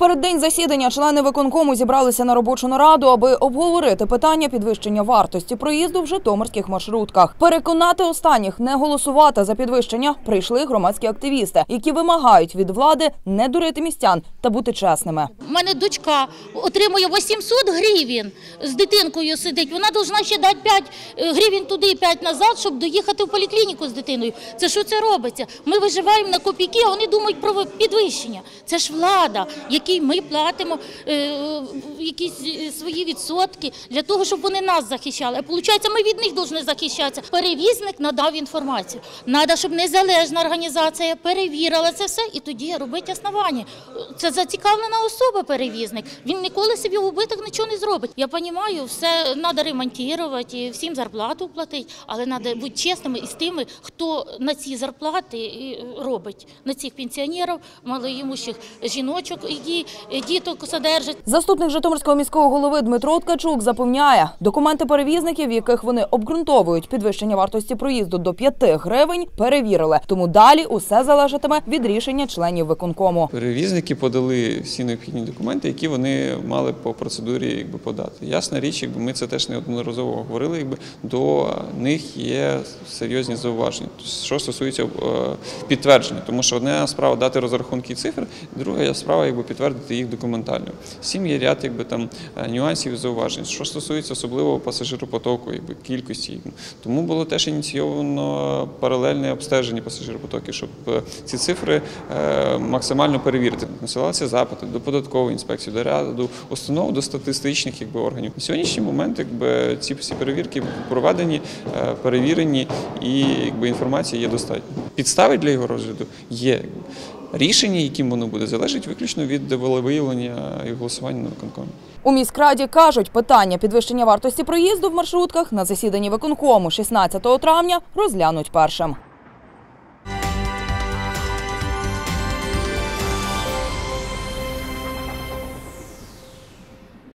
переддень засідання члени виконкому зібралися на робочу нараду, аби обговорити питання підвищення вартості проїзду в житомирських маршрутках. Переконати останніх не голосувати за підвищення прийшли громадські активісти, які вимагають від влади не дурити містян та бути чесними. У мене дочка отримує 800 гривень з дитинкою сидить. Вона повинна ще дати 5 гривень туди, 5 назад, щоб доїхати в поліклініку з дитиною. Це що це робиться? Ми виживаємо на копійки, а вони думають про підвищення. Це ж влада, якій ми платимо е, якісь е, свої відсотки для того, щоб вони нас захищали. А виходить, ми від них повинні захищатися. Перевізник надав інформацію. Треба, щоб незалежна організація перевірила це все і тоді робити основання. Це зацікавлена особа, перевізник. Він ніколи собі в убиток нічого не зробить. Я розумію, все треба ремонтувати, всім зарплату платити, але треба бути чесними із тими, хто на ці зарплати робить, на цих пенсіонерів, малоімущих жіночок, які діток содержать. Заступник Житомирського міського голови Дмитро Ткачук запевняє, документи перевізників, в яких вони обґрунтовують підвищення вартості проїзду до 5 гривень, перевірили. Тому далі усе залежатиме від рішення членів виконкому. Перевізники подали всі необхідні документи, які вони мали по процедурі якби, подати. Ясна річ, якби ми це теж неодноразово говорили, якби до них є серйозні зауваження. Що стосується е, підтвердження, тому що одна справа дати розрахунки цифр, друга справа якби підтвердити їх документально. Всім є ряд якби там е, нюансів і зауважень. Що стосується особливо пасажиропотоку, якби кількості, тому було теж ініційовано паралельне обстеження пасажиропотоків, щоб е, ці цифри е, максимально перевірити. Насилалися запити до податкової інспекції, до ряду установ, до статистичних якби органів. На сьогоднішній момент якби ці всі перевірки проведені, перевірені, і якби інформація є достатньо. Підстави для його розгляду є. Рішення, яким воно буде, залежить виключно від волевиявлення і голосування на виконкомі. У міськраді кажуть, питання підвищення вартості проїзду в маршрутках на засіданні виконкому 16 травня розглянуть першим.